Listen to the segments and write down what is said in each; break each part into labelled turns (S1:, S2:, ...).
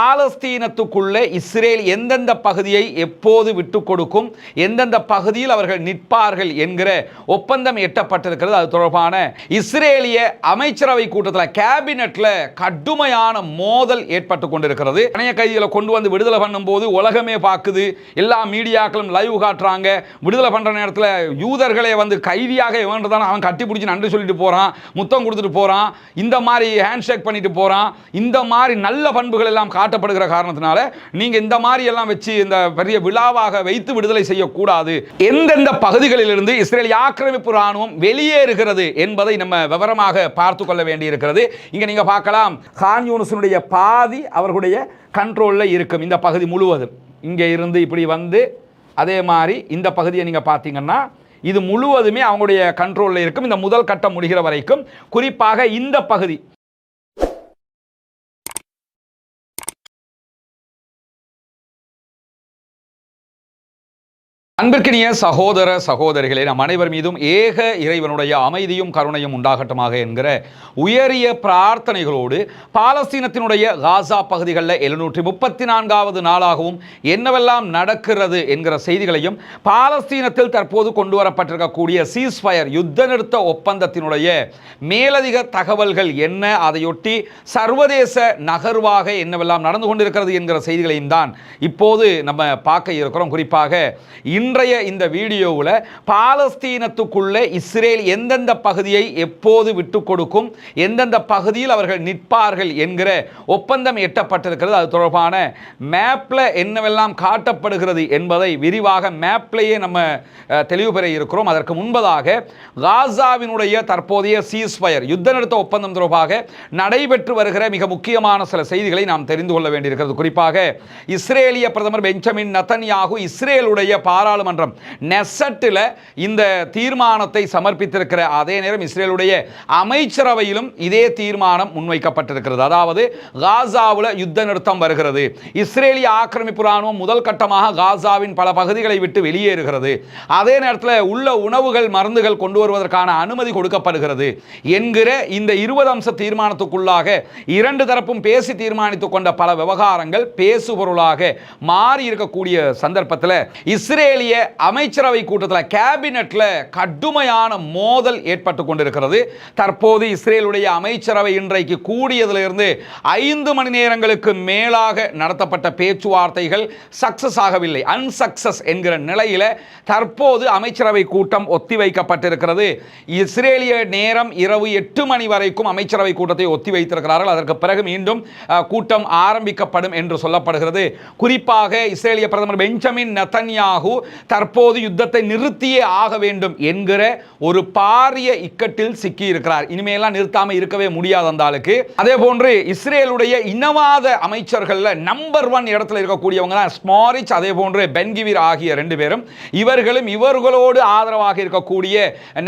S1: பாலஸ்தீனத்துக்குள்ளே Israel எந்தெந்த பகுதியை எப்போது விட்டு கொடுக்கும் எந்தெந்த பகுதியில் அவர்கள் நிற்பார்கள் என்கிற ஒப்பந்தம் எட்டப்பட்டிருக்கிறது. அது தொடர்பான இஸ்ரேலிய அமைச்சரவை கூட்டத்தில் கேபினெட்டில் கடுமையான மோதல் ஏற்பட்டு கொண்டிருக்கிறது. இணைய கைதிகளை கொண்டு வந்து விடுதலை பண்ணும்போது உலகமே பார்க்குது. எல்லா மீடியாக்களும் லைவ் காட்டுறாங்க. விடுதலை பண்ற நேரத்தில் யூதர்களை வந்து கைதியாக வேண்டதான அவன் கட்டி பிடிச்சி நன்றி சொல்லிட்டு போறான் முத்தம் கொடுத்துட்டு போறான் இந்த மாதிரி ஹேண்ட் ஷேக் பண்ணிட்டு போறான் இந்த மாதிரி நல்ல பண்புகள் எல்லாம் காட்டப்படுகிற காரணத்தினால நீங்க இந்த மாதிரி எல்லாம் வச்சு இந்த பெரிய விழாவாக வைத்து விடுதலை செய்யக்கூடாது. எந்தெந்த பகுதிகளிலிருந்து இஸ்ரேல் ஆக்கிரமிப்பு ராணுவம் வெளியேறுகிறது என்பதை நம்ம விவரமாக பார்த்து கொள்ள வேண்டியிருக்கிறது. இங்க நீங்க பார்க்கலாம். கான் யூனிஸினுடைய பாதி அவர்களுடைய கண்ட்ரோலில் இருக்கும். இந்த பகுதி முழுவதும். இங்கே இருந்து இப்படி வந்து அதே மாதிரி இந்த பகுதியை நீங்கள் பார்த்தீங்கன்னா இது முழுவதுமே அவங்களுடைய கண்ட்ரோலில் இருக்கும். இந்த முதல் கட்டம் முடிகிற வரைக்கும் குறிப்பாக இந்த பகுதி அன்பிற்கினிய சகோதர சகோதரிகளே நம் அனைவர் மீதும் ஏக இறைவனுடைய அமைதியும் கருணையும் உண்டாகட்டுமாக என்கிற உயரிய பிரார்த்தனைகளோடு பாலஸ்தீனத்தினுடைய காசா பகுதிகளில் எழுநூற்றி முப்பத்தி நான்காவது நாளாகவும் என்னவெல்லாம் நடக்கிறது என்கிற செய்திகளையும் பாலஸ்தீனத்தில் தற்போது கொண்டு வரப்பட்டிருக்கக்கூடிய சீஸ்ஃபயர் யுத்த நிறுத்த ஒப்பந்தத்தினுடைய மேலதிக தகவல்கள் என்ன? அதையொட்டி சர்வதேச நகர்வாக என்னவெல்லாம் நடந்து கொண்டிருக்கிறது என்கிற செய்திகளையும் தான் இப்போது நம்ம பார்க்க இருக்கிறோம். குறிப்பாக இன்று இன்றைய இந்த வீடியோவில் பாலஸ்தீனத்துக்குள்ளே இஸ்ரேல் எந்தெந்த பகுதியை எப்போது விட்டு கொடுக்கும் எந்தெந்த பகுதியில் அவர்கள் நிற்பார்கள் என்கிற ஒப்பந்தம் எட்டப்பட்டிருக்கிறது. அது தொடர்பான மேப்பில் என்னவெல்லாம் காட்டப்படுகிறது என்பதை விரிவாக மேப்லேயே நம்ம தெளிவுபெற தெளிவு பெற இருக்கிறோம். அதற்கு முன்பதாக காசாவினுடைய தற்போதைய சீஸ்ஃபயர் யுத்த நிறுத்த ஒப்பந்தம் தொடர்பாக நடைபெற்று வருகிற மிக முக்கியமான சில செய்திகளை நாம் தெரிந்து கொள்ள வேண்டியிருக்கிறது. குறிப்பாக இஸ்ரேலிய பிரதமர் பெஞ்சமின் நத்தன்யாகு இஸ்ரேலுடைய நாடாளுமன்றம் நெசட்டில் இந்த தீர்மானத்தை சமர்ப்பித்திருக்கிற அதே நேரம் இஸ்ரேலுடைய அமைச்சரவையிலும் இதே தீர்மானம் முன்வைக்கப்பட்டிருக்கிறது. அதாவது காசாவில் யுத்த நிறுத்தம் வருகிறது. இஸ்ரேலிய ஆக்கிரமிப்பு ராணுவம் முதல் கட்டமாக காசாவின் பல பகுதிகளை விட்டு வெளியேறுகிறது. அதே நேரத்தில் உள்ள உணவுகள் மருந்துகள் கொண்டு வருவதற்கான அனுமதி கொடுக்கப்படுகிறது. என்கிற இந்த இருபது அம்ச தீர்மானத்துக்குள்ளாக இரண்டு தரப்பும் பேசி தீர்மானித்துக் கொண்ட பல விவகாரங்கள் பேசுபொருளாக மாறி இருக்கக்கூடிய சந்தர்ப்பத்தில் இஸ்ரேலிய அமைச்சரவை கூட்டத்தில் கேபினெட்டில் கடுமையான மோதல் ஏற்பட்டு கொண்டிருக்கிறது. தற்போது இஸ்ரேலுடைய அமைச்சரவை இன்றைக்கு கூடியதிலிருந்து ஐந்து மணி நேரங்களுக்கு மேலாக நடத்தப்பட்ட பேச்சுவார்த்தைகள் சக்சஸ் ஆகவில்லை. அன்சக்சஸ் என்கிற நிலையில் தற்போது அமைச்சரவை கூட்டம் ஒத்திவைக்கப்பட்டிருக்கிறது. இஸ்ரேலிய நேரம் இரவு எட்டு மணி வரைக்கும் அமைச்சரவை கூட்டத்தை ஒத்திவைத்திருக்கிறார்கள். அதற்கு பிறகு மீண்டும் கூட்டம் ஆரம்பிக்கப்படும் என்று சொல்லப்படுகிறது. குறிப்பாக இஸ்ரேலிய பிரதமர் பெஞ்சமின் நெத்தன்யாகு தற்போது யுத்தத்தை நிறுத்தியே ஆக வேண்டும் என்கிற ஒரு பாரிய இக்கட்டில் சிக்கி இருக்கிறார் இனிமேலாம் நிறுத்தாம இருக்கவே முடியாது அந்த ஆளுக்கு. அதே போன்று இஸ்ரேலுடைய இனவாத அமைச்சர்கள் நம்பர் ஒன் இடத்துல இருக்கக்கூடியவங்க தான் ஸ்மாரிச் அதே போன்று பென்கிவிர் ஆகிய ரெண்டு பேரும். இவர்களும் இவர்களோடு ஆதரவாக இருக்கக்கூடிய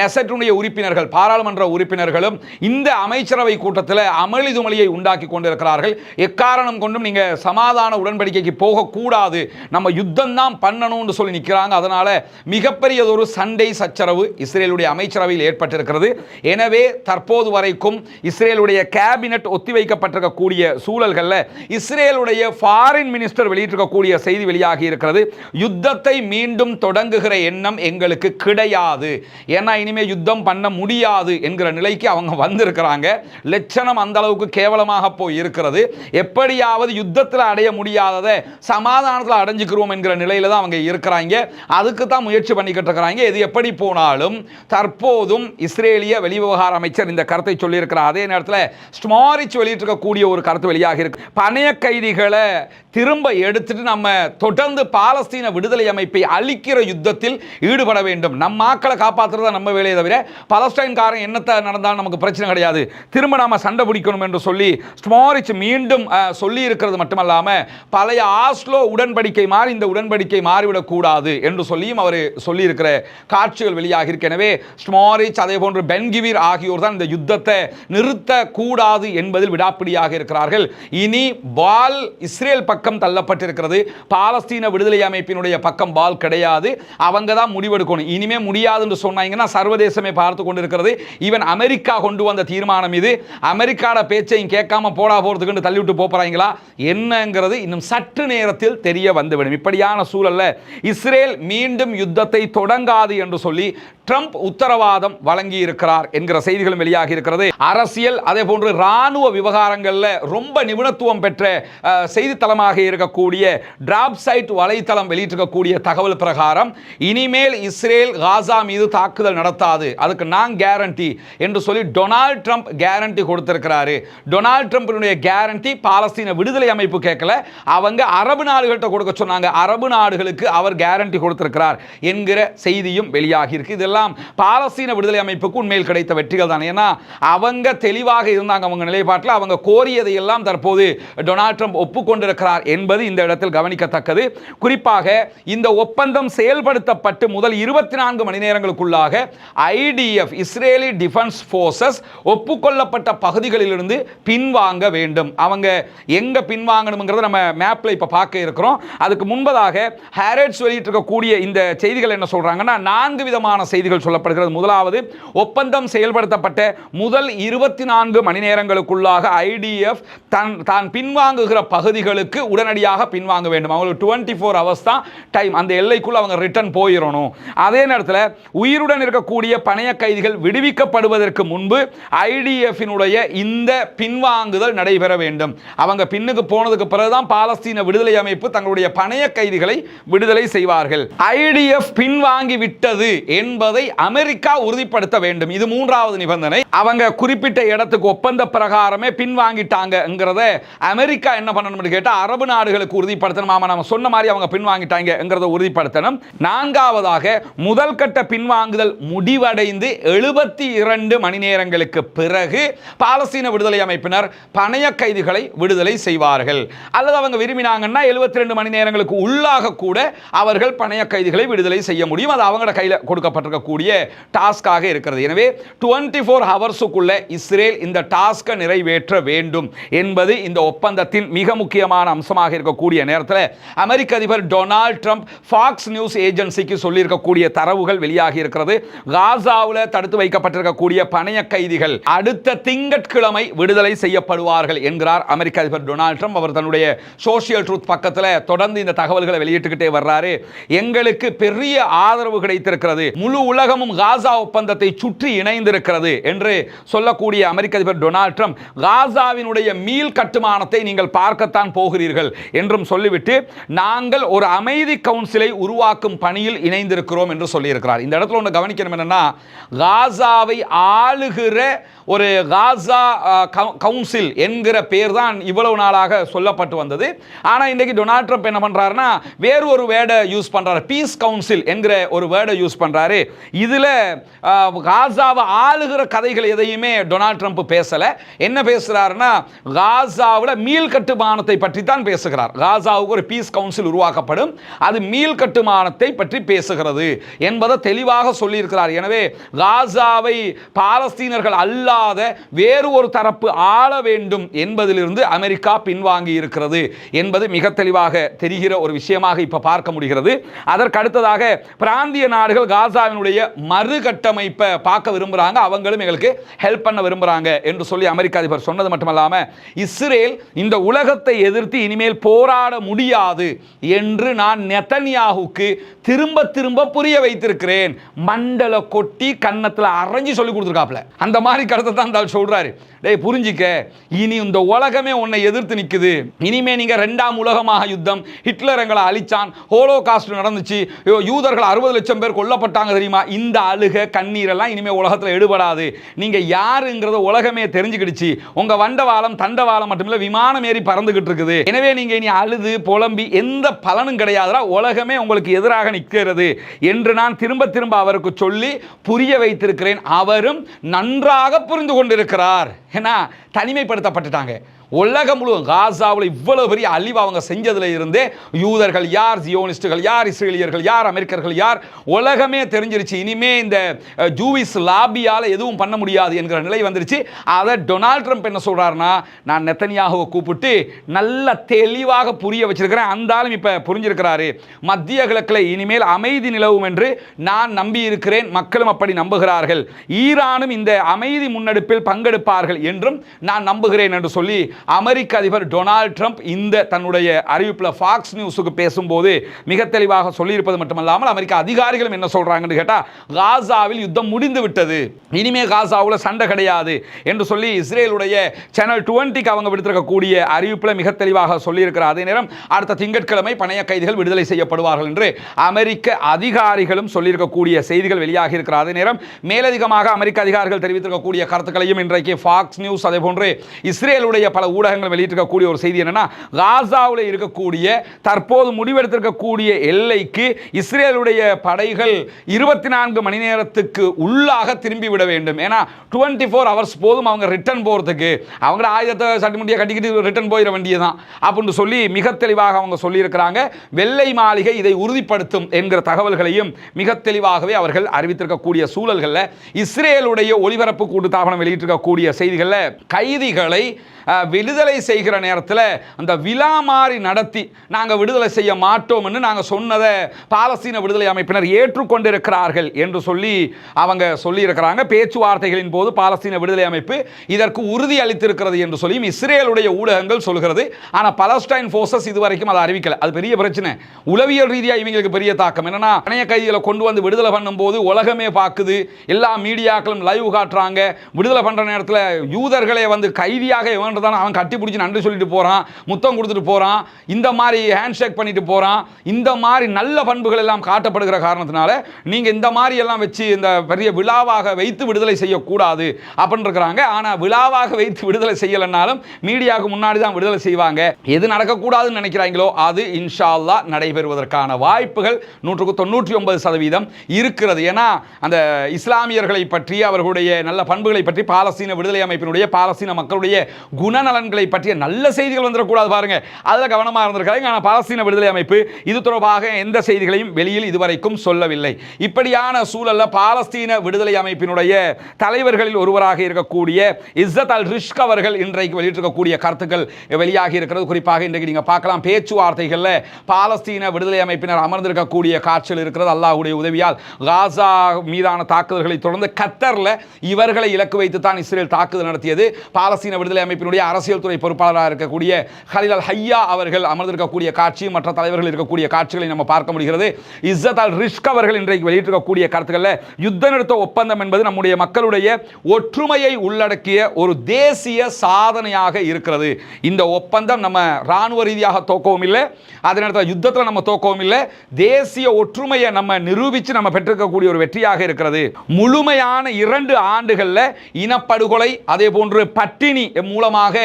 S1: நெசட்டுடைய உறுப்பினர்கள் பாராளுமன்ற உறுப்பினர்களும் இந்த அமைச்சரவை கூட்டத்தில் அமளி துமளியை உண்டாக்கி கொண்டிருக்கிறார்கள். எக்காரணம் கொண்டும் நீங்க சமாதான உடன்படிக்கைக்கு போகக்கூடாது. நம்ம யுத்தம் தான் பண்ணணும்னு சொல்லி செய்கிறாங்க அதனால மிகப்பெரியதொரு சண்டை சச்சரவு இஸ்ரேலுடைய அமைச்சரவையில் ஏற்பட்டிருக்கிறது. எனவே தற்போது வரைக்கும் இஸ்ரேலுடைய கேபினட் ஒத்திவைக்கப்பட்டிருக்கக்கூடிய சூழல்களில் இஸ்ரேலுடைய ஃபாரின் மினிஸ்டர் வெளியிட்டிருக்கக்கூடிய செய்தி வெளியாகி இருக்கிறது. யுத்தத்தை மீண்டும் தொடங்குகிற எண்ணம் எங்களுக்கு கிடையாது. ஏன்னா இனிமே யுத்தம் பண்ண முடியாது என்கிற நிலைக்கு அவங்க வந்திருக்கிறாங்க. லட்சணம் அந்த அளவுக்கு கேவலமாக போய் இருக்கிறது. எப்படியாவது யுத்தத்தில் அடைய முடியாததை சமாதானத்தில் அடைஞ்சுக்கிறோம் என்கிற நிலையில் தான் அவங்க இருக்கிறாங்க. அதுக்கு தான் முயற்சி பண்ணிக்கிட்டு இருக்கிறாங்க. எது எப்படி போனாலும் தற்போதும் இஸ்ரேலிய வெளிவிவகார அமைச்சர் இந்த கருத்தை சொல்லியிருக்கிறார். அதே நேரத்தில் ஸ்மாரிச் வெளியிட்டிருக்கக்கூடிய ஒரு கருத்து வெளியாக இருக்கு. பணைய கைதிகளை திரும்ப எடுத்துட்டு நம்ம தொடர்ந்து பாலஸ்தீன விடுதலை அமைப்பை அழிக்கிற யுத்தத்தில் ஈடுபட வேண்டும். நம்ம ஆக்களை காப்பாற்றுறதா நம்ம வேலையை தவிர பலஸ்டைன்காரன் என்னத்தை நடந்தாலும் நமக்கு பிரச்சனை கிடையாது. திரும்ப நாம் சண்டை பிடிக்கணும் என்று சொல்லி ஸ்மாரிச் மீண்டும் சொல்லி இருக்கிறது மட்டுமல்லாமல் பழைய ஆஸ்லோ உடன்படிக்கை மாறி இந்த உடன்படிக்கை மாறிவிடக்கூடாது என்று சொல்லியும் அவர் சொல்லியிருக்கிற காட்சிகள் வெளியாக இருக்கு. எனவே ஸ்மாரிச் அதே போன்று பென்கிவிர் ஆகியோர் தான் இந்த யுத்தத்தை நிறுத்தக்கூடாது என்பதில் விடாப்பிடியாக இருக்கிறார்கள். இனி பால் இஸ்ரேல் பக்கம் தள்ளப்பட்டிருக்கிறது. பாலஸ்தீன விடுதலை அமைப்பினுடைய பக்கம் பால் கிடையாது. அவங்க தான் முடிவெடுக்கணும். இனிமே முடியாது என்று சொன்னாங்கன்னா சர்வதேசமே பார்த்து கொண்டிருக்கிறது. ஈவன் அமெரிக்கா கொண்டு வந்த தீர்மானம் இது. அமெரிக்காட பேச்சையும் கேட்காம போடா போறதுக்குன்னு தள்ளிவிட்டு போறாங்களா? என்னங்கிறது இன்னும் சற்று நேரத்தில் தெரிய வந்துவிடும் இப்படியான சூழல்ல இஸ்ரேல் இஸ்ரேல் மீண்டும் யுத்தத்தை தொடங்காது என்று சொல்லி ட்ரம்ப் உத்தரவாதம் வழங்கியிருக்கிறார் என்கிற செய்திகளும் வெளியாகி இருக்கிறது அரசியல் அதே போன்று இராணுவ விவகாரங்களில் ரொம்ப நிபுணத்துவம் பெற்ற செய்தித்தளமாக இருக்கக்கூடிய டிராப் சைட் வலைத்தளம் வெளியிட்டிருக்கக்கூடிய தகவல் பிரகாரம் இனிமேல் இஸ்ரேல் காசா மீது தாக்குதல் நடத்தாது. அதுக்கு நான் கேரண்டி என்று சொல்லி டொனால்ட் ட்ரம்ப் கேரண்டி கொடுத்திருக்கிறாரு. டொனால்ட் ட்ரம்பினுடைய கேரண்டி பாலஸ்தீன விடுதலை அமைப்பு கேட்கல. அவங்க அரபு நாடுகள்கிட்ட கொடுக்க சொன்னாங்க. அரபு நாடுகளுக்கு அவர் கேரண்டி கொடுத்திருக்கிறார் என்கிற செய்தியும் வெளியாகி இருக்கு. இதெல்லாம் பாலஸ்தீன விடுதலை அமைப்புக்கு உண்மையில் கிடைத்த வெற்றிகள் தான். ஏன்னா அவங்க தெளிவாக இருந்தாங்க அவங்க நிலைப்பாட்டில். அவங்க கோரியதை எல்லாம் தற்போது டொனால்ட் ட்ரம்ப் ஒப்புக்கொண்டிருக்கிறார் என்பது இந்த இடத்தில் கவனிக்கத்தக்கது. குறிப்பாக இந்த ஒப்பந்தம் செயல்படுத்தப்பட்டு முதல் இருபத்தி நான்கு மணி நேரங்களுக்குள்ளாக ஐடிஎஃப் இஸ்ரேலி டிஃபென்ஸ் ஃபோர்ஸஸ் ஒப்புக்கொள்ளப்பட்ட பகுதிகளிலிருந்து பின்வாங்க வேண்டும். அவங்க எங்க பின்வாங்கணுங்கிறத நம்ம மேப்பில் இப்போ பார்க்க இருக்கிறோம். அதுக்கு முன்பதாக ஹேரட்ஸ் கூடிய இந்த செய்திகள் என்ன சொல்றாங்கன்னா நான்கு விதமான செய்திகள் சொல்லப்படுகிறது. முதலாவது ஒப்பந்தம் செயல்படுத்தப்பட்ட முதல் இருபத்தி நான்கு மணி நேரங்களுக்குள்ளாக ஐடிஎஃப் தன் தான் பின்வாங்குகிற பகுதிகளுக்கு உடனடியாக பின்வாங்க வேண்டும். அவங்களுக்கு டுவெண்ட்டி ஃபோர் ஹவர்ஸ் தான் டைம் அந்த எல்லைக்குள்ள அவங்க ரிட்டர்ன் போயிடணும் அதே நேரத்தில் உயிருடன் இருக்கக்கூடிய பணைய கைதிகள் விடுவிக்கப்படுவதற்கு முன்பு ஐடிஎஃபினுடைய இந்த பின்வாங்குதல் நடைபெற வேண்டும். அவங்க பின்னுக்கு போனதுக்கு பிறகுதான் பாலஸ்தீன விடுதலை அமைப்பு தங்களுடைய பணைய கைதிகளை விடுதலை செய்வார்கள். ஐடிஎஃப் பின்வாங்கி விட்டது என்பதை அமெரிக்கா உறுதிப்படுத்த வேண்டும். இது மூன்றாவது நிபந்தனை. அவங்க குறிப்பிட்ட இடத்துக்கு ஒப்பந்த பிரகாரமே பின்வாங்கிட்டாங்கிறத அமெரிக்கா என்ன பண்ணணும்னு கேட்டால் அரபு நாடுகளுக்கு உறுதிப்படுத்தணும். ஆமாம் நம்ம சொன்ன மாதிரி அவங்க பின்வாங்கிட்டாங்கிறத உறுதிப்படுத்தணும். நான்காவதாக முதல் கட்ட பின்வாங்குதல் முடிவடைந்து எழுபத்தி இரண்டு மணி நேரங்களுக்கு பிறகு பாலஸ்தீன விடுதலை அமைப்பினர் பணைய கைதிகளை விடுதலை செய்வார்கள். அல்லது அவங்க விரும்பினாங்கன்னா எழுபத்தி ரெண்டு மணி நேரங்களுக்கு உள்ளாக கூட அவர்கள் பணைய கைதிகளை விடுதலை செய்ய முடியும். அது அவங்களோட கையில் கொடுக்கப்பட்டிருக்கக்கூடிய டாஸ்காக இருக்கிறது. எனவே டுவெண்ட்டி ஃபோர் ஹவர்ஸுக்குள்ள இஸ்ரேல் இந்த டாஸ்கை நிறைவேற்ற வேண்டும் என்பது இந்த ஒப்பந்தத்தின் மிக முக்கியமான அம்சமாக இருக்கக்கூடிய நேரத்தில் அமெரிக்க அதிபர் டொனால்ட் ட்ரம்ப் ஃபாக்ஸ் நியூஸ் ஏஜென்சிக்கு சொல்லியிருக்கக்கூடிய தரவுகள் வெளியாகி இருக்கிறது. காசாவில் தடுத்து வைக்கப்பட்டிருக்கக்கூடிய பணைய கைதிகள் அடுத்த திங்கட்கிழமை விடுதலை செய்யப்படுவார்கள் என்கிறார் அமெரிக்க அதிபர் டொனால்ட் ட்ரம்ப். அவர் தன்னுடைய சோஷியல் ட்ரூத் பக்கத்தில் தொடர்ந்து இந்த தகவல்களை வெளியிட்டுக்கிட்டே வர்றாரு. எங்களுக்கு பெரிய ஆதரவு கிடைத்திருக்கிறது. முழு உலகமும் காசா ஒப்பந்தத்தை சுற்றி இணைந்திருக்கிறது என்று சொல்லக்கூடிய அமெரிக்க அதிபர் டொனால்ட் ட்ரம்ப் காசாவினுடைய மீள் கட்டுமானத்தை நீங்கள் பார்க்கத்தான் போகிறீர்கள் என்றும் சொல்லிவிட்டு நாங்கள் ஒரு அமைதி கவுன்சிலை உருவாக்கும் பணியில் இணைந்திருக்கிறோம் என்று சொல்லியிருக்கிறார். இந்த இடத்துல ஒன்று கவனிக்கணும் என்னன்னா காசாவை ஆளுகிற ஒரு காசா கவுன்சில் என்கிற பேர் தான் இவ்வளவு நாளாக சொல்லப்பட்டு வந்தது. ஆனால் இன்றைக்கு டொனால்ட் ட்ரம்ப் என்ன பண்ணுறாருன்னா வேறு ஒரு வேடை யூஸ் பண்ணுறாரு பீஸ் கவுன்சில் என்கிற ஒரு வேர்டை யூஸ் பண்ணுறாரு இதில் காசாவை ஆளுகிற கதைகள் எதையுமே டொனால்ட் ட்ரம்ப் பேசலை. என்ன பேசுகிறாருன்னா காசாவில் மீள் கட்டுமானத்தை பற்றி தான் பேசுகிறார். காசாவுக்கு ஒரு பீஸ் கவுன்சில் உருவாக்கப்படும். அது மீள் கட்டுமானத்தை பற்றி பேசுகிறது என்பதை தெளிவாக சொல்லியிருக்கிறார். எனவே காசாவை பாலஸ்தீனர்கள் அல்லாத வேறு ஒரு தரப்பு ஆள வேண்டும் என்பதிலிருந்து அமெரிக்கா பின்வாங்கி இருக்கிறது என்பது மிக தெளிவாக தெரிகிற ஒரு விஷயமாக இப்போ பார்க்க முடிகிறது. அதற்கு அடுத்ததாக பிராந்திய நாடுகள் காசாவினுடைய மறுகட்டமைப்பை பார்க்க விரும்புறாங்க. அவங்களும் எங்களுக்கு ஹெல்ப் பண்ண விரும்புறாங்க என்று சொல்லி அமெரிக்க அதிபர் சொன்னது மட்டுமல்லாம இஸ்ரேல் இந்த உலகத்தை எதிர்த்து இனிமேல் போராட முடியாது என்று நான் நெத்தன்யாகுக்கு திரும்ப திரும்ப புரிய வைத்திருக்கிறேன். மண்டல கொட்டி கன்னத்துல அரைஞ்சு சொல்லி கொடுத்துருக்காப்ல அந்த மாதிரி கருத்தை தான் அந்த சொல்கிறாரு சொல்றாரு. டேய் புரிஞ்சிக்க. இனி இந்த உலகமே உன்னை எதிர்த்து நிக்குது. இனிமே நீங்க ரெண்டாம் உலகமாக யுத்தம் ஹிட்லர் எங்களை அழிச்சான் ஹோலோ காஸ்ட் நடந்துச்சு. ஐயோ, யூதர்கள் அறுபது லட்சம் பேர் கொல்லப்பட்டாங்க தெரியுமா? இந்த அழுக கண்ணீரெல்லாம் இனிமேல் உலகத்தில் எடுபடாது. நீங்கள் யாருங்கிறத உலகமே தெரிஞ்சுக்கிடுச்சு. உங்கள் வண்டவாளம் தண்டவாளம் மட்டுமில்ல விமானம் ஏறி பறந்துகிட்டு இருக்குது. எனவே நீங்கள் இனி அழுது புலம்பி எந்த பலனும் கிடையாதுடா உலகமே உங்களுக்கு எதிராக நிற்கிறது என்று நான் திரும்ப திரும்ப அவருக்கு சொல்லி புரிய வைத்திருக்கிறேன். அவரும் நன்றாக புரிந்து கொண்டிருக்கிறார். ஏன்னா தனிமைப்படுத்தப்பட்டுட்டாங்க. உலகம் முழு காசாவில் இவ்வளவு பெரிய அழிவு அவங்க செஞ்சதில் இருந்தே யூதர்கள் யார் ஜியோனிஸ்டுகள் யார் இஸ்ரேலியர்கள் யார் அமெரிக்கர்கள் யார்? உலகமே தெரிஞ்சிருச்சு. இனிமே இந்த ஜூவிஸ் லாபியால் எதுவும் பண்ண முடியாது என்கிற நிலை வந்துருச்சு. அதை டொனால்ட் ட்ரம்ப் என்ன சொல்கிறாருன்னா நான் நெத்தனியாகவை கூப்பிட்டு நல்ல தெளிவாக புரிய வச்சிருக்கிறேன். அந்த ஆளும் இப்போ புரிஞ்சிருக்கிறாரு. மத்திய கிழக்கில் இனிமேல் அமைதி நிலவும் என்று நான் நம்பி இருக்கிறேன் மக்களும் அப்படி நம்புகிறார்கள். ஈரானும் இந்த அமைதி முன்னெடுப்பில் பங்கெடுப்பார்கள் என்றும் நான் நம்புகிறேன் என்று சொல்லி அமெரிக்க அதிபர் டொனால்ட் ட்ரம்ப் இந்த தன்னுடைய அறிவிப்பில் ஃபாக்ஸ் நியூஸுக்கு பேசும்போது மிக தெளிவாக சொல்லியிருப்பது மட்டுமல்லாமல் அமெரிக்க அதிகாரிகளும் என்ன சொல்கிறாங்கன்னு கேட்டால் காசாவில் யுத்தம் முடிந்து விட்டது. இனிமே காசாவில் சண்டை கிடையாது. என்று சொல்லி இஸ்ரேலுடைய சேனல் டுவெண்ட்டிக்கு அவங்க விடுத்திருக்கக்கூடிய அறிவிப்பில் மிக தெளிவாக சொல்லியிருக்கிறார். அதே நேரம் அடுத்த திங்கட்கிழமை பணைய கைதிகள் விடுதலை செய்யப்படுவார்கள் என்று அமெரிக்க அதிகாரிகளும் சொல்லியிருக்கக்கூடிய செய்திகள் வெளியாகி இருக்கிற அதே நேரம் மேலதிகமாக அமெரிக்க அதிகாரிகள் தெரிவித்திருக்கக்கூடிய கருத்துக்களையும் இன்றைக்கு ஃபாக்ஸ் நியூஸ் அதே போன்று இஸ்ரேலுடைய பல ஊடகங்கள் வெளியிட்டிருக்கக்கூடிய ஒரு செய்தி என்னன்னா காசாவில் இருக்கக்கூடிய தற்போது முடிவெடுத்திருக்கக்கூடிய எல்லைக்கு இஸ்ரேலுடைய படைகள் இருபத்தி நான்கு மணி நேரத்துக்கு உள்ளாக திரும்பி விட வேண்டும். ஏன்னா டுவெண்ட்டி ஃபோர் ஹவர்ஸ் போதும் அவங்க ரிட்டர்ன் போகிறதுக்கு அவங்க ஆயுதத்தை சட்டிமுட்டியை கட்டிக்கிட்டு ரிட்டர்ன் போயிட வேண்டியதுதான். அப்படின்னு சொல்லி மிக தெளிவாக அவங்க சொல்லியிருக்கிறாங்க. வெள்ளை மாளிகை இதை உறுதிப்படுத்தும் என்கிற தகவல்களையும் மிக தெளிவாகவே அவர்கள் அறிவித்திருக்கக்கூடிய சூழல்களில் இஸ்ரேலுடைய ஒளிபரப்பு கூட்டு தாபனம் வெளியிட்டிருக்கக்கூடிய செய்திகளில் கைதிகளை விடுதலை செய்கிற நேரத்தில் அந்த விழா மாதிரி நடத்தி நாங்கள் விடுதலை செய்ய மாட்டோம்னு நாங்கள் சொன்னதை பாலஸ்தீன விடுதலை அமைப்பினர் ஏற்றுக்கொண்டிருக்கிறார்கள் என்று சொல்லி அவங்க சொல்லியிருக்கிறாங்க. பேச்சுவார்த்தைகளின் போது பாலஸ்தீன விடுதலை அமைப்பு இதற்கு உறுதி அளித்திருக்கிறது என்று சொல்லியும் இஸ்ரேலுடைய ஊடகங்கள் சொல்கிறது. ஆனால் பலஸ்டைன் ஃபோர்ஸஸ் இதுவரைக்கும் அதை அறிவிக்கலை. அது பெரிய பிரச்சனை. உளவியல் ரீதியாக இவங்களுக்கு பெரிய தாக்கம். என்னன்னா பணைய கைதிகளை கொண்டு வந்து விடுதலை பண்ணும்போது உலகமே பார்க்குது எல்லா மீடியாக்களும் லைவ் காட்டுறாங்க. விடுதலை பண்ணுற நேரத்தில் யூதர்களை வந்து கைதியாக வேண்டுதான் தான் அவன் கட்டி பிடிச்சி நன்றி சொல்லிட்டு போறான் முத்தம் கொடுத்துட்டு போறான் இந்த மாதிரி ஹேண்ட்ஷேக் பண்ணிட்டு போறான் இந்த மாதிரி நல்ல பண்புகள் எல்லாம் காட்டப்படுகிற காரணத்தினால நீங்க இந்த மாதிரி எல்லாம் வச்சு இந்த பெரிய விழாவாக வைத்து விடுதலை செய்யக்கூடாது அப்படின்னு இருக்கிறாங்க. ஆனால் விழாவாக வைத்து விடுதலை செய்யலைன்னாலும் மீடியாவுக்கு முன்னாடி தான் விடுதலை செய்வாங்க. எது நடக்கக்கூடாதுன்னு நினைக்கிறாங்களோ அது இன்ஷா நடைபெறுவதற்கான வாய்ப்புகள் நூற்றுக்கு தொண்ணூற்றி ஒன்பது சதவீதம் இருக்கிறது. ஏன்னா அந்த இஸ்லாமியர்களை பற்றி அவர்களுடைய நல்ல பண்புகளை பற்றி பாலஸ்தீன விடுதலை அமைப்பினுடைய பாலஸ்தீன மக்களுடைய குணநல குணநலன்களை பற்றிய நல்ல செய்திகள் வந்துடக்கூடாது பாருங்க. அதில் கவனமாக இருந்திருக்காங்க ஆனால் பாலஸ்தீன விடுதலை அமைப்பு இது தொடர்பாக எந்த செய்திகளையும் வெளியில் இதுவரைக்கும் சொல்லவில்லை. இப்படியான சூழலில் பாலஸ்தீன விடுதலை அமைப்பினுடைய தலைவர்களில் ஒருவராக இருக்கக்கூடிய இஸ்ஸத் அல் ரிஷ்க் அவர்கள் இன்றைக்கு வெளியிட்டிருக்கக்கூடிய கருத்துக்கள் வெளியாகி இருக்கிறது. குறிப்பாக இன்றைக்கு நீங்கள் பார்க்கலாம் பேச்சுவார்த்தைகளில் பாலஸ்தீன விடுதலை அமைப்பினர் அமர்ந்திருக்கக்கூடிய காட்சிகள் இருக்கிறது அல்லாஹுடைய உதவியால். காசா மீதான தாக்குதல்களை தொடர்ந்து கத்தரில் இவர்களை இலக்கு வைத்து தான் இஸ்ரேல் தாக்குதல் நடத்தியது. பாலஸ்தீன விடுதலை அமைப்பினுடைய அரசு அரசியல் துறை பொறுப்பாளராக இருக்கக்கூடிய ஹலிலால் ஹையா அவர்கள் அமர்ந்திருக்கக்கூடிய காட்சி மற்ற தலைவர்கள் இருக்கக்கூடிய காட்சிகளை நம்ம பார்க்க முடிகிறது. இஸ்ஸத் அல் ரிஷ்க் அவர்கள் இன்றைக்கு வெளியிட்டிருக்கக்கூடிய கருத்துக்களில் யுத்த நிறுத்த ஒப்பந்தம் என்பது நம்முடைய மக்களுடைய ஒற்றுமையை உள்ளடக்கிய ஒரு தேசிய சாதனையாக இருக்கிறது. இந்த ஒப்பந்தம் நம்ம ராணுவ ரீதியாக தோக்கவும் இல்லை அதே நேரத்தில் யுத்தத்தில் நம்ம தோக்கவும் இல்லை தேசிய ஒற்றுமையை நம்ம நிரூபித்து நம்ம பெற்றிருக்கக்கூடிய ஒரு வெற்றியாக இருக்கிறது. முழுமையான இரண்டு ஆண்டுகளில் இனப்படுகொலை அதே போன்று பட்டினி மூலமாக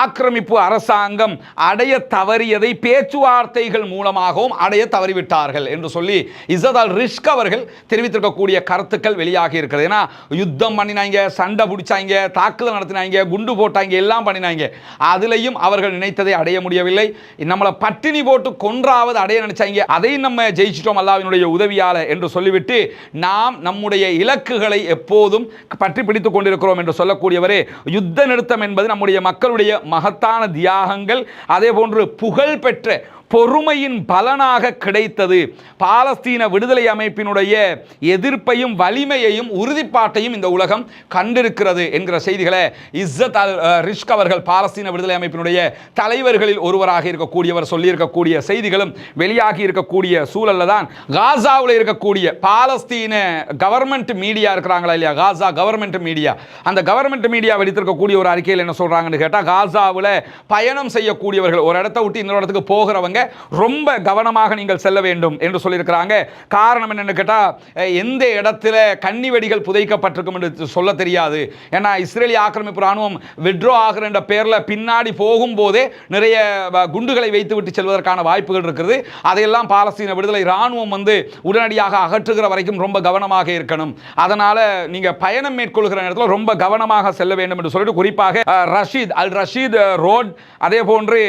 S1: ஆக்கிரமிப்பு அரசாங்கம் அடைய தவறியதை பேச்சுவார்த்தைகள் மூலமாகவும் அடைய தவறிவிட்டார்கள் என்று சொல்லி இசதால் ரிஷ்க் அவர்கள் தெரிவித்திருக்கக்கூடிய கருத்துக்கள் வெளியாகி இருக்கிறது. ஏன்னா யுத்தம் பண்ணினாங்க சண்டை பிடிச்சாங்க தாக்குதல் நடத்தினாங்க குண்டு போட்டாங்க எல்லாம் பண்ணினாங்க. அதுலேயும் அவர்கள் நினைத்ததை அடைய முடியவில்லை. நம்மளை பட்டினி போட்டு கொன்றாவது அடைய நினைச்சாங்க. அதையும் நம்ம ஜெயிச்சிட்டோம் அல்லாவினுடைய உதவியால என்று சொல்லிவிட்டு நாம் நம்முடைய இலக்குகளை எப்போதும் பற்றி பிடித்துக் கொண்டிருக்கிறோம் என்று சொல்லக்கூடியவரே யுத்த நிறுத்தம் என்பது நம்முடைய மக்களுடைய மகத்தான தியாகங்கள் அதே போன்று புகழ் பெற்ற பொறுமையின் பலனாக கிடைத்தது. பாலஸ்தீன விடுதலை அமைப்பினுடைய எதிர்ப்பையும் வலிமையையும் உறுதிப்பாட்டையும் இந்த உலகம் கண்டிருக்கிறது என்கிற செய்திகளை இஸ்ஸத் அல் ரிஷ்க் அவர்கள் பாலஸ்தீன விடுதலை அமைப்பினுடைய தலைவர்களில் ஒருவராக இருக்கக்கூடியவர் சொல்லியிருக்கக்கூடிய செய்திகளும் வெளியாகி இருக்கக்கூடிய சூழல்ல தான் காசாவில் இருக்கக்கூடிய பாலஸ்தீன கவர்மெண்ட் மீடியா இருக்கிறாங்களா இல்லையா? Gaza government media. அந்த கவர்மெண்ட் மீடியா வெடித்திருக்கக்கூடிய ஒரு அறிக்கையில் என்ன சொல்கிறாங்கன்னு கேட்டால் காசாவில் பயணம் செய்யக்கூடியவர்கள் ஒரு இடத்த விட்டு இன்னொரு இடத்துக்கு போகிறவங்க சொல்லியிருக்கிறாங்க. ரொம்ப கவனமாக நீங்கள் செல்ல வேண்டும் என்று சொல்லியிருக்கிறாங்க. காரணம் என்னன்னு கேட்டால் எந்த இடத்துல கன்னி வெடிகள் புதைக்கப்பட்டிருக்கும் என்று சொல்ல தெரியாது. ஏன்னா இஸ்ரேலிய ஆக்கிரமிப்பு ராணுவம் விட்ரோ ஆகிற என்ற பேரில் பின்னாடி போகும்போதே நிறைய குண்டுகளை வைத்து விட்டு செல்வதற்கான வாய்ப்புகள் இருக்கிறது அதையெல்லாம் பாலஸ்தீன விடுதலை ராணுவம் வந்து உடனடியாக அகற்றுகிற வரைக்கும் ரொம்ப கவனமாக இருக்கணும். அதனால நீங்க பயணம் மேற்கொள்கிற நேரத்தில் ரொம்ப கவனமாக செல்ல வேண்டும் என்று சொல்லிட்டு குறிப்பாக ரஷீத் அல் ரஷீத் ரோட் அதே போன்று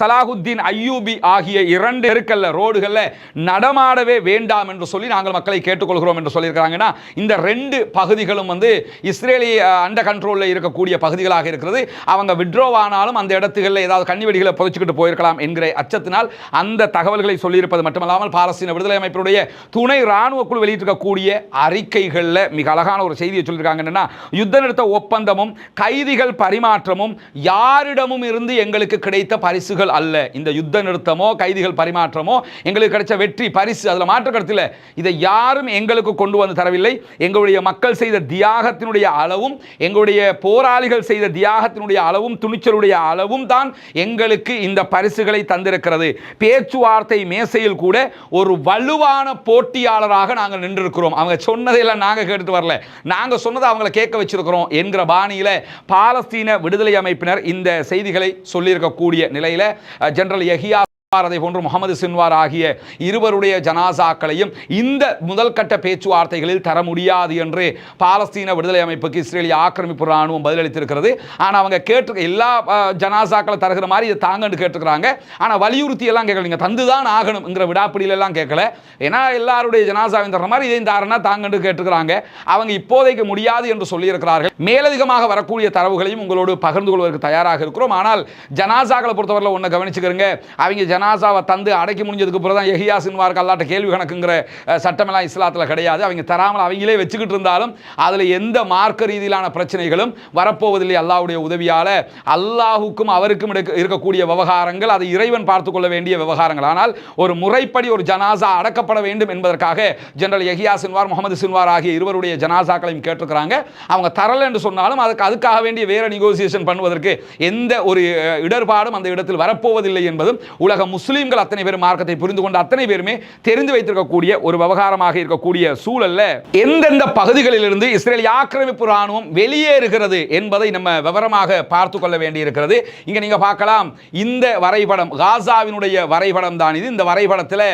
S1: சலாஹுத்தீன் ஐயூபி ஆகிய இரண்டு இருக்கல்ல ரோடுகளில் நடமாடவே வேண்டாம் என்று சொல்லி நாங்கள் மக்களை கேட்டுக்கொள்கிறோம் என்று சொல்லியிருக்கிறாங்கன்னா இந்த ரெண்டு பகுதிகளும் வந்து இஸ்ரேலி அண்ட கண்ட்ரோலில் இருக்கக்கூடிய பகுதிகளாக இருக்கிறது. அவங்க விட்ரோ ஆனாலும் அந்த இடத்துகளில் ஏதாவது கண்ணி வெடிகளை புதைச்சிக்கிட்டு போயிருக்கலாம் என்கிற அச்சத்தினால் அந்த தகவல்களை சொல்லியிருப்பது மட்டுமல்லாமல் பாலஸ்தீன விடுதலை அமைப்பினுடைய துணை ராணுவ குழு வெளியிட்டிருக்கக்கூடிய அறிக்கைகளில் மிக அழகான ஒரு செய்தியை சொல்லியிருக்காங்க என்னன்னா யுத்த நிறுத்த ஒப்பந்தமும் கைதிகள் பரிமாற்றமும் யாரிடமும் இருந்து எங்களுக்கு கிடைத்த பரிசுகள் அல்ல. இந்த யுத்த நிறுத்தமோ கைதிகள் பரிமாற்றமோ எங்களுக்கு கிடைச்ச வெற்றி பரிசு அதில் மாற்று கருத்தில் இதை யாரும் எங்களுக்கு கொண்டு வந்து தரவில்லை. எங்களுடைய மக்கள் செய்த தியாகத்தினுடைய அளவும் எங்களுடைய போராளிகள் செய்த தியாகத்தினுடைய அளவும் துணிச்சலுடைய அளவும் தான் எங்களுக்கு இந்த பரிசுகளை தந்திருக்கிறது. பேச்சுவார்த்தை மேசையில் கூட ஒரு வலுவான போட்டியாளராக நாங்கள் நின்றிருக்கிறோம். அவங்க சொன்னதையெல்லாம் நாங்கள் கேட்டுட்டு வரல. நாங்கள் சொன்னதை அவங்கள கேட்க வச்சிருக்கிறோம் என்கிற பாணியில் பாலஸ்தீன விடுதலை அமைப்பினர் இந்த செய்திகளை சொல்லியிருக்கக்கூடிய நிலையில் ஜெனரல் யஹியா அதை போன்று முகமது சின்வார் ஆகிய இருவருடைய ஜனாசாக்களையும் இந்த முதல் கட்ட பேச்சுவார்த்தைகளில் தர முடியாது என்று பாலஸ்தீன விடுதலை அமைப்புக்கு இஸ்ரேலிய ஆக்கிரமிப்பு ராணுவம் பதிலளித்திருக்கிறது. ஆனால் அவங்க கேட்டு எல்லா ஜனாசாக்களை தருகிற மாதிரி இதை தாங்கன்னு கேட்டுக்கிறாங்க. ஆனால் வலியுறுத்தி எல்லாம் கேட்கல. நீங்கள் தந்து தான் ஆகணுங்கிற விடாப்பிடியிலெல்லாம் கேட்கல. ஏன்னா எல்லாருடைய ஜனாசாவையும் தர மாதிரி இதையும் தாரனா தாங்கன்னு கேட்டுக்கிறாங்க. அவங்க இப்போதைக்கு முடியாது என்று சொல்லியிருக்கிறார்கள். மேலதிகமாக வரக்கூடிய தரவுகளையும் உங்களோடு பகிர்ந்து கொள்வதற்கு தயாராக இருக்கிறோம். ஆனால் ஜனாசாக்களை பொறுத்தவரையில் ஒன்று கவனிச்சுக்கிறங்க. அவங்க ஜனாசாவை தந்து அடக்கி முடிஞ்சதுக்கு பிறகு தான் எஹியா சின்வாருக்கு அல்லாட்ட கேள்வி கணக்குங்கிற சட்டமெல்லாம் இஸ்லாத்தில் கிடையாது. அவங்க தராமல் அவங்களே வச்சுக்கிட்டு இருந்தாலும் அதில் எந்த மார்க்க ரீதியிலான பிரச்சனைகளும் வரப்போவதில்லை அல்லாவுடைய உதவியால். அல்லாஹுக்கும் அவருக்கும் இருக்கக்கூடிய விவகாரங்கள் அதை இறைவன் பார்த்து கொள்ள வேண்டிய விவகாரங்கள். ஆனால் ஒரு முறைப்படி ஒரு ஜனாசா அடக்கப்பட வேண்டும் என்பதற்காக general Yahya Sinwar Mohammed Sinwar ஆகிய இருவருடைய ஜனாசாக்களையும் கேட்டிருக்கிறாங்க. அவங்க தரல என்று சொன்னாலும் அதுக்கு அதுக்காக வேண்டிய வேற நெகோசியேஷன் பண்ணுவதற்கு எந்த ஒரு இடர்பாடும் அந்த இடத்தில் வரப்போவதில்லை என்பதும் உலகம் முஸ்லீம்கள் அத்தனை பேரும் மார்க்கத்தை புரிந்து கொண்ட அத்தனை பேருமே தெரிந்து வைத்திருக்கக்கூடிய ஒரு விவகாரமாக இருக்கக்கூடிய சூழல்ல எந்தெந்த பகுதிகளிலிருந்து இஸ்ரேல் ஆக்கிரமிப்பு ராணுவம் வெளியேறுகிறது என்பதை நம்ம விவரமாக பார்த்து கொள்ள வேண்டியிருக்கிறது. இங்க நீங்க பார்க்கலாம் இந்த வரைபடம் காசாவினுடைய வரைபடம் தான் இது. இந்த வரைபடத்தில்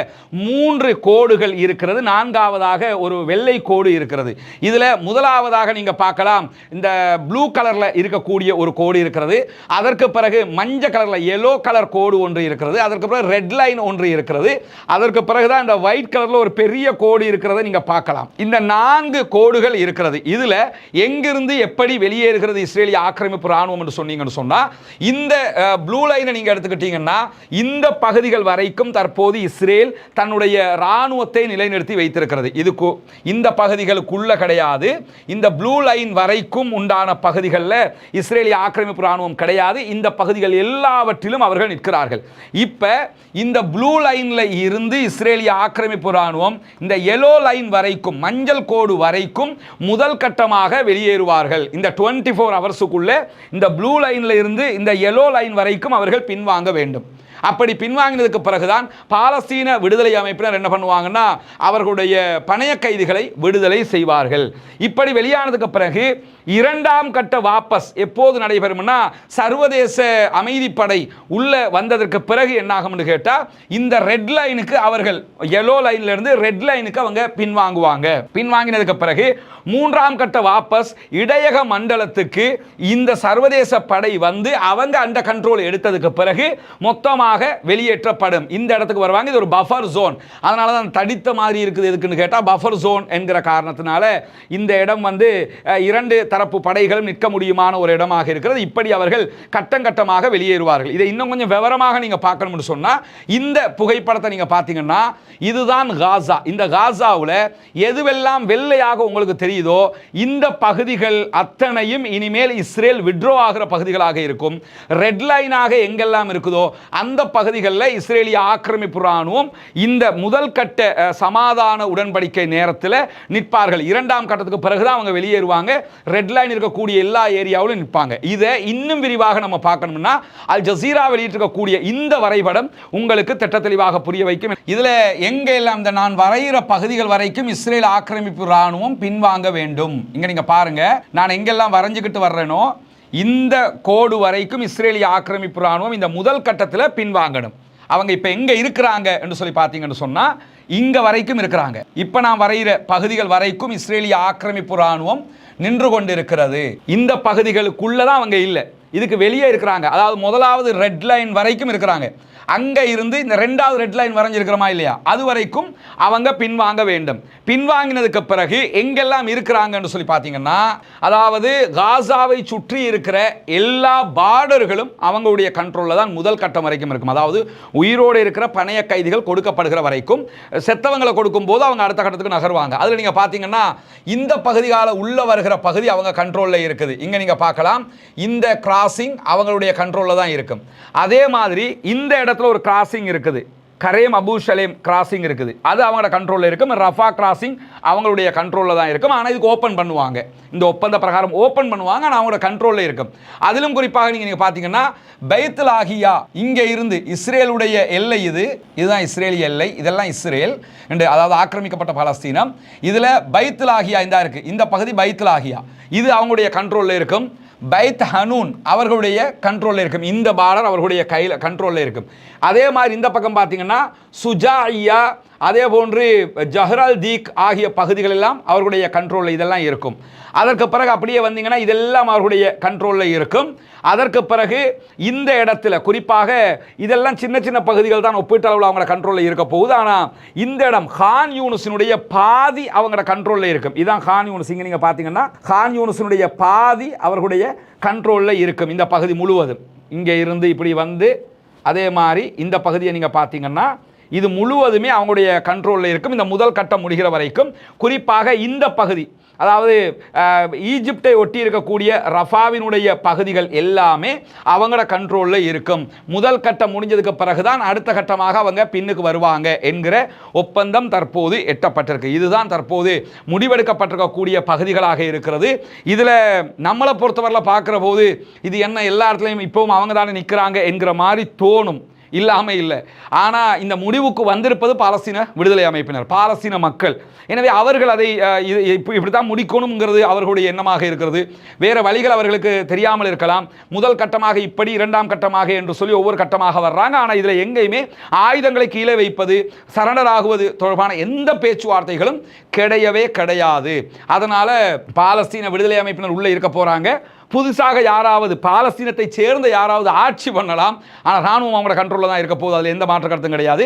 S1: மூன்று கோடுகள் இருக்கிறது. நான்காவதாக ஒரு வெள்ளை கோடு இருக்கிறது. இதுல முதலாவதாக நீங்க பார்க்கலாம் இந்த ப்ளூ கலர்ல இருக்கக்கூடிய ஒரு கோடு இருக்கிறது. அதற்கு பிறகு மஞ்சள் கலர்ல எல்லோ கலர் கோடு ஒன்று இருக்கிறது. அதற்கு அதுக்கப்புறம் ரெட் லைன் ஒன்று இருக்கிறது. அதற்கு பிறகு தான் இந்த ஒயிட் கலரில் ஒரு பெரிய கோடு இருக்கிறத நீங்க பார்க்கலாம். இந்த நான்கு கோடுகள் இருக்கிறது. இதில் எங்கிருந்து எப்படி வெளியேறுகிறது இஸ்ரேலிய ஆக்கிரமிப்பு ராணுவம் என்று சொன்னீங்கன்னு சொன்னால் இந்த ப்ளூ லைனை நீங்கள் எடுத்துக்கிட்டீங்கன்னா இந்த பகுதிகள் வரைக்கும் தற்போது இஸ்ரேல் தன்னுடைய ராணுவத்தை நிலைநிறுத்தி வைத்திருக்கிறது. இதுக்கு இந்த பகுதிகளுக்குள்ள கிடையாது. இந்த ப்ளூ லைன் வரைக்கும் உண்டான பகுதிகளில் இஸ்ரேலிய ஆக்கிரமிப்பு ராணுவம் கிடையாது. இந்த பகுதிகள் எல்லாவற்றிலும் அவர்கள் நிற்கிறார்கள். இப்போ இந்த ப்ளூ லைனில் இருந்து இஸ்ரேலிய ஆக்கிரமிப்பு ராணுவம் இந்த எல்லோ லைன் வரைக்கும் மஞ்சள் கோடு வரைக்கும் முதல் கட்டமாக வெளியேறுவார்கள். இந்த 24 ஃபோர் ஹவர்ஸுக்குள்ளே இந்த ப்ளூ லைனில் இருந்து இந்த எல்லோ லைன் வரைக்கும் அவர்கள் பின்வாங்க வேண்டும். அப்படி பின்வாங்கினதுக்கு பிறகுதான் பாலஸ்தீன விடுதலை அமைப்பினர் என்ன பண்ணுவாங்கன்னா அவர்களுடைய பணைய கைதிகளை விடுதலை செய்வார்கள். இப்படி வெளியானதுக்கு பிறகு இரண்டாம் கட்ட வாபஸ் எப்போது நடைபெறும்னா சர்வதேச அமைதிப்படை உள்ள வந்ததற்கு பிறகு என்னாகும்னு கேட்டால் இந்த ரெட் லைனுக்கு அவர்கள் எல்லோ லைன்லேருந்து ரெட் லைனுக்கு அவங்க பின்வாங்குவாங்க பின்வாங்கினதுக்கு பிறகு மூன்றாம் கட்ட வாபஸ் இடையக மண்டலத்துக்கு இந்த சர்வதேச படை வந்து அவங்க அந்த கண்ட்ரோல் எடுத்ததுக்கு பிறகு மொத்தமாக வெளியேற்றப்படும். இந்த இடத்துக்கு வருவாங்க. இது ஒரு பஃபர் ஜோன் அதனால தான் தடித்த மாதிரி இருக்குது எதுக்குன்னு கேட்டால் பஃபர் ஜோன் என்கிற காரணத்தினால இந்த இடம் வந்து இரண்டு தரப்பு படைகளும் நிற்க முடியுமான ஒரு இடமாக இருக்கிறது. இப்படி அவர்கள் கட்டம் கட்டமாக வெளியேறுவார்கள். இதை இன்னும் கொஞ்சம் விவரமாக நீங்கள் பார்க்கணும்னு சொன்னால் இந்த புகைப்படத்தை நீங்கள் பார்த்தீங்கன்னா இதுதான் காசா. இந்த காசாவில் எதுவெல்லாம் வெள்ளையாக உங்களுக்கு தெரியுதோ இந்த பகுதிகள் அத்தனையும் இனிமேல் இஸ்ரேல் விட்ரோ ஆகிற பகுதிகளாக இருக்கும். ரெட் லைனாக எங்கெல்லாம் இருக்குதோ அந்த பகுதிகளில் இஸ்ரேலிய ஆக்கிரமிப்பு ராணுவம் இந்த முதல் கட்ட சமாதான உடன்படிக்கை நேரத்தில் நிற்பார்கள். இரண்டாம் கட்டத்துக்கு பிறகுதான் அவங்க வெளியேறுவாங்க. ரெட் ரெட் லைன் இருக்கக்கூடிய எல்லா ஏரியாவிலும் நிற்பாங்க இதை இன்னும் விரிவாக நம்ம பார்க்கணும்னா அல் ஜசீரா வெளியிட்டிருக்கக்கூடிய இந்த வரைபடம் உங்களுக்கு திட்ட தெளிவாக புரிய வைக்கும். இதில் எங்கெல்லாம் இந்த நான் வரைகிற பகுதிகள் வரைக்கும் இஸ்ரேல் ஆக்கிரமிப்பு ராணுவம் பின்வாங்க வேண்டும். இங்கே நீங்கள் பாருங்கள் நான் எங்கெல்லாம் வரைஞ்சுக்கிட்டு வர்றேனோ இந்த கோடு வரைக்கும் இஸ்ரேலிய ஆக்கிரமிப்பு ராணுவம் இந்த முதல் கட்டத்தில் பின்வாங்கணும். அவங்க இப்போ எங்கே இருக்கிறாங்க என்று சொல்லி பார்த்தீங்கன்னு சொன்னால் இங்கே வரைக்கும் இருக்கிறாங்க. இப்போ நான் வரைகிற பகுதிகள் வரைக்கும் இஸ்ரேலிய ஆக்கிரமிப்பு ராணுவம் நின்று கொண்டிருக்கிறது. இந்த பகுதிகளுக்குள்ளதான் அவங்க இல்லை. இதுக்கு வெளியே இருக்கிறாங்க. அதாவது முதலாவது ரெட் லைன் வரைக்கும் இருக்கிறாங்க. அங்கே இருந்து இந்த ரெண்டாவது ரெட் லைன் வரைஞ்சிருக்கிறோமா இல்லையா? அது வரைக்கும் அவங்க பின்வாங்க வேண்டும். பின்வாங்கினதுக்கு பிறகு எங்கெல்லாம் இருக்கிறாங்கன்னு சொல்லி பார்த்தீங்கன்னா அதாவது காசாவை சுற்றி இருக்கிற எல்லா பார்டர்களும் அவங்களுடைய கண்ட்ரோலில் தான் முதல் கட்டம் வரைக்கும் இருக்கும். அதாவது உயிரோடு இருக்கிற பணைய கைதிகள் கொடுக்கப்படுகிற வரைக்கும் செத்தவங்களை கொடுக்கும்போது அவங்க அடுத்த கட்டத்துக்கு நகருவாங்க. அதில் நீங்கள் பார்த்தீங்கன்னா இந்த பகுதிகால உள்ள வருகிற பகுதி அவங்க கண்ட்ரோலில் இருக்குது. இங்கே நீங்கள் பார்க்கலாம். இந்த கிராசிங் அவங்களுடைய கண்ட்ரோலில் தான் இருக்கும். அதே மாதிரி இந்த இடத்துல ஒரு கிராசிங் இருக்குது. கரேம் அபு ஷலேம் கிராசிங் இருக்குது. அது அவங்களோட கண்ட்ரோலில் இருக்கும். ரஃபா கிராசிங் அவங்களுடைய கண்ட்ரோலில் தான் இருக்கும். ஆனால் இதுக்கு ஓப்பன் பண்ணுவாங்க. இந்த ஒப்பந்த பிரகாரம் ஓப்பன் பண்ணுவாங்க. ஆனால் அவங்களோட கண்ட்ரோலில் இருக்கும். அதிலும் குறிப்பாக நீங்கள் நீங்கள் பார்த்தீங்கன்னா பைத்துல் ஆகியா இங்கே இருந்து இஸ்ரேலுடைய எல்லை இது. இதுதான் இஸ்ரேலிய எல்லை. இதெல்லாம் இஸ்ரேல். என்று அதாவது ஆக்கிரமிக்கப்பட்ட பாலஸ்தீனம். இதில் பைத்துல் ஆகியா இந்த இருக்குது இந்த பகுதி பைத்துல் ஆகியா இது அவங்களுடைய கண்ட்ரோலில் இருக்கும். பைத் ஹனூன் அவர்களுடைய கண்ட்ரோலில் இருக்கும். இந்த பார்டர் அவர்களுடைய கையில் கண்ட்ரோலில் இருக்கும். அதே மாதிரி இந்த பக்கம் பார்த்தீங்கன்னா சுஜாஇயா அதே போன்று ஜஹ்ரால் தீக் ஆகிய பகுதிகள் எல்லாம் அவர்களுடைய கண்ட்ரோலில் இதெல்லாம் இருக்கும். அதற்கு பிறகு அப்படியே வந்தீங்கன்னா இதெல்லாம் அவர்களுடைய கண்ட்ரோலில் இருக்கும். அதற்கு பிறகு இந்த இடத்துல குறிப்பாக இதெல்லாம் சின்ன சின்ன பகுதிகள் தான் ஒப்பீட்டளவில் அவங்களோட கண்ட்ரோலில் இருக்க போகுது. ஆனால் இந்த இடம் ஹான் யூனுஸினுடைய பாதி அவங்களோட கண்ட்ரோலில் இருக்கும். இதான் ஹான் யூனுஸ். இங்கே நீங்கள் பார்த்தீங்கன்னா ஹான் யூனுஸினுடைய பாதி அவர்களுடைய கண்ட்ரோலில் இருக்கும். இந்த பகுதி முழுவதும். இங்கே இருந்து இப்படி வந்து அதே மாதிரி இந்த பகுதியை நீங்கள் பார்த்தீங்கன்னா இது முழுவதுமே அவங்களுடைய கண்ட்ரோலில் இருக்கும். இந்த முதல் கட்டம் முடிகிற வரைக்கும் குறிப்பாக இந்த பகுதி அதாவது ஈஜிப்டை ஒட்டி இருக்கக்கூடிய ரஃபாவினுடைய பகுதிகள் எல்லாமே அவங்களோட கண்ட்ரோலில் இருக்கும். முதல் கட்டம் முடிஞ்சதுக்கு பிறகுதான் அடுத்த கட்டமாக அவங்க பின்னுக்கு வருவாங்க என்கிற ஒப்பந்தம் தற்போது எட்டப்பட்டிருக்கு. இதுதான் தற்போது முடிவெடுக்கப்பட்டிருக்கக்கூடிய பகுதிகளாக இருக்கிறது. இதில் நம்மளை பொறுத்தவரையில் பார்க்குற போது இது என்ன எல்லா இடத்துலையும் இப்போவும் அவங்க தானே நிற்கிறாங்க என்கிற மாதிரி தோணும். இல்லாமல் இல்லை. ஆனால் இந்த முடிவுக்கு வந்திருப்பது பாலஸ்தீன விடுதலை அமைப்பினர் பாலஸ்தீன மக்கள். எனவே அவர்கள் அதை இது இப்படி தான் முடிக்கணுங்கிறது அவர்களுடைய எண்ணமாக இருக்கிறது. வேறு வழிகள் அவர்களுக்கு தெரியாமல் இருக்கலாம். முதல் கட்டமாக இப்படி இரண்டாம் கட்டமாக என்று சொல்லி ஒவ்வொரு கட்டமாக வர்றாங்க. ஆனால் இதில் எங்கேயுமே ஆயுதங்களை கீழே வைப்பது சரணராகுவது ஆகுவது தொடர்பான எந்த பேச்சுவார்த்தைகளும் கிடையவே கிடையாது. அதனால் பாலஸ்தீன விடுதலை அமைப்பினர் உள்ளே இருக்க போகிறாங்க புதுசாக யாராவது பாலஸ்தீனத்தை சேர்ந்த யாராவது ஆட்சி பண்ணலாம். ஆனால் ராணுவம் அவங்களோட கண்ட்ரோலில் தான் இருக்க போகுது. அதில் எந்த மாற்ற கருத்தும் கிடையாது.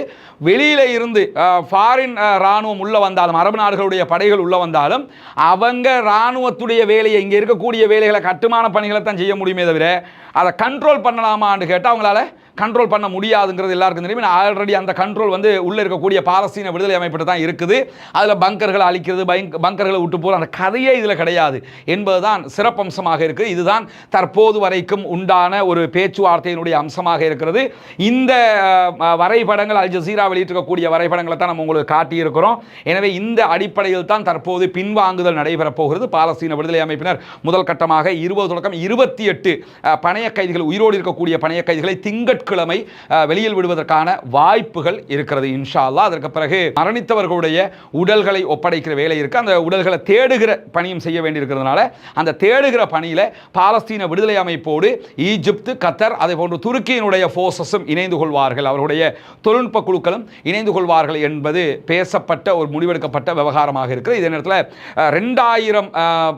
S1: வெளியில் இருந்து ஃபாரின் ராணுவம் உள்ளே வந்தாலும் அரபு நாடுகளுடைய படைகள் உள்ளே வந்தாலும் அவங்க ராணுவத்துடைய வேலையை இங்கே இருக்கக்கூடிய வேலைகளை கட்டுமான பணிகளை தான் செய்ய முடியுமே தவிர அதை கண்ட்ரோல் பண்ணலாமான்னு கேட்டால் அவங்களால கண்ட்ரோல் பண்ண முடியாதுங்கிறது எல்லாருக்கும் தெரியும். ஆல்ரெடி அந்த கண்ட்ரோல் வந்து உள்ளே இருக்கக்கூடிய பாலஸ்தீன விடுதலை அமைப்பிட்ட தான் இருக்குது. அதில் பங்கர்களை அழிக்கிறது பங்க் பங்கர்களை விட்டு போகிற அந்த கதையே இதில் கிடையாது. என்பதுதான் சிறப்பம்சமாக இருக்குது இதுதான் தற்போது வரைக்கும் உண்டான ஒரு பேச்சுவார்த்தையினுடைய அம்சமாக இருக்கிறது. இந்த வரைபடங்கள் அல் ஜசீரா வெளியிட்டிருக்கக்கூடிய வரைபடங்களை தான் நம்ம உங்களுக்கு காட்டியிருக்கிறோம். எனவே இந்த அடிப்படையில் தான் தற்போது பின்வாங்குதல் நடைபெறப் போகிறது. பாலஸ்தீன விடுதலை அமைப்பினர் முதல் கட்டமாக இருபது தொடக்கம் இருபத்தி எட்டு பணைய கைதிகள் உயிரோடு இருக்கக்கூடிய பணைய கைதிகளை திங்கட்கிழமை அஹ், வெளியில் விடுவதற்கான வாய்ப்புகள் இருக்கிறது இன்ஷா அல்லா அதற்கு பிறகு மரணித்தவர்களுடைய உடல்களை ஒப்படைக்கிற வேலை இருக்கு. அந்த உடல்களை தேடுகிற பணியும் செய்ய வேண்டியிருக்கிறதுனால அந்த தேடுகிற பணியில் பாலஸ்தீன விடுதலை அமைப்போடு ஈஜிப்து கத்தர் அதே போன்று துருக்கியினுடைய ஃபோர்ஸஸும் இணைந்து கொள்வார்கள். அவருடைய தொழில்நுட்ப குழுக்களும் இணைந்து கொள்வார்கள் என்பது பேசப்பட்ட ஒரு முடிவெடுக்கப்பட்ட விவகாரமாக இருக்கிறது இதே நேரத்தில் ரெண்டாயிரம்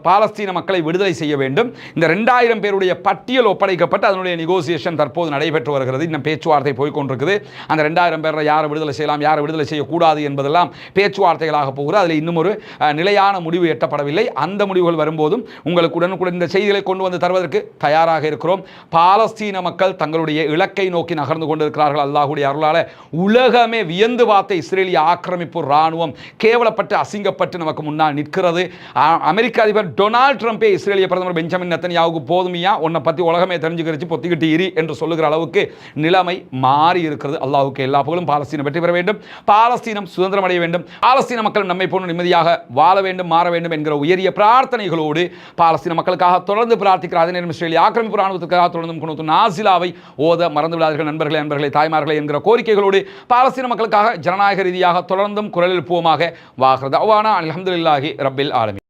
S1: பாலஸ்தீன மக்களை விடுதலை செய்ய வேண்டும். இந்த ரெண்டாயிரம் பேருடைய பட்டியல் ஒப்படைக்கப்பட்டு அதனுடைய நெகோசியேஷன் தற்போது நடைபெற்று வருகிறது. இன்னும் பேச்சுவார்த்தை போய்க்கொண்டிருக்குது. அந்த ரெண்டாயிரம் பேரை யாரை விடுதலை செய்யலாம் யாரை விடுதலை செய்யக்கூடாது என்பதெல்லாம் பேச்சுவார்த்தைகளாக போகிறது அதில் இன்னும் ஒரு நிலையான முடிவு எட்டப்படவில்லை. அந்த முடிவுகள் வரும்போதும் உங்களுக்கு உடனுக்குடன் இந்த செய்திகளை கொண்டு வந்து தருவதற்கு தயாராக இருக்கிறோம். பாலஸ்தீன மக்கள் தங்களுடைய இலக்கை நோக்கி நகர்ந்து கொண்டிருக்கிறார்கள். அல்லாஹுடைய அருளால் உலகமே வியந்து பார்த்த இஸ்ரேலிய ஆக்கிரமிப்பு ராணுவம் கேவலப்பட்டு அசிங்கப்பட்டு நமக்கு முன்னால் நிற்கிறது. அமெரிக்க அதிபர் டொனால்ட் ட்ரம்பே இஸ்ரேலிய பிரதமர் பெஞ்சமின் நெத்தன்யாவுக்கு போதுமையா உன்னை பற்றி உலகமே தெரிஞ்சுக்கிறச்சு பொத்திக்கிட்டு இரு என்று சொல்லுகிற அளவுக்கு நிலைமை மாறி இருக்கிறது. அல்லாவுக்கு எல்லா புகழும். பாலஸ்தீனம் வெற்றி பெற வேண்டும். பாலஸ்தீனம் சுதந்திரம் அடைய வேண்டும். பாலஸ்தீன மக்கள் நம்மை போன்ற நிம்மதியாக வாழ வேண்டும் மாற வேண்டும் என்கிற உயரிய பிரார்த்தனைகளோடு பாலஸ்தீன மக்களுக்காக தொடர்ந்து பிரார்த்திக்கிற அதே நேரம் இஸ்ரேலிய ஆக்கிரமிப்பு ராணுவத்துக்காக தொடர்ந்து குணத்து நாசிலாவை ஓத மறந்து விடாதீர்கள் நண்பர்களே நண்பர்களே தாய்மார்களே என்கிற கோரிக்கைகளோடு பாலஸ்தீன மக்களுக்காக ஜனநாயக ரீதியாக தொடர்ந்தும் குரல் எழுப்புவோமாக வாகிறது அவ்வானா அலமதுல்லாஹி ரப்பில் ஆலமி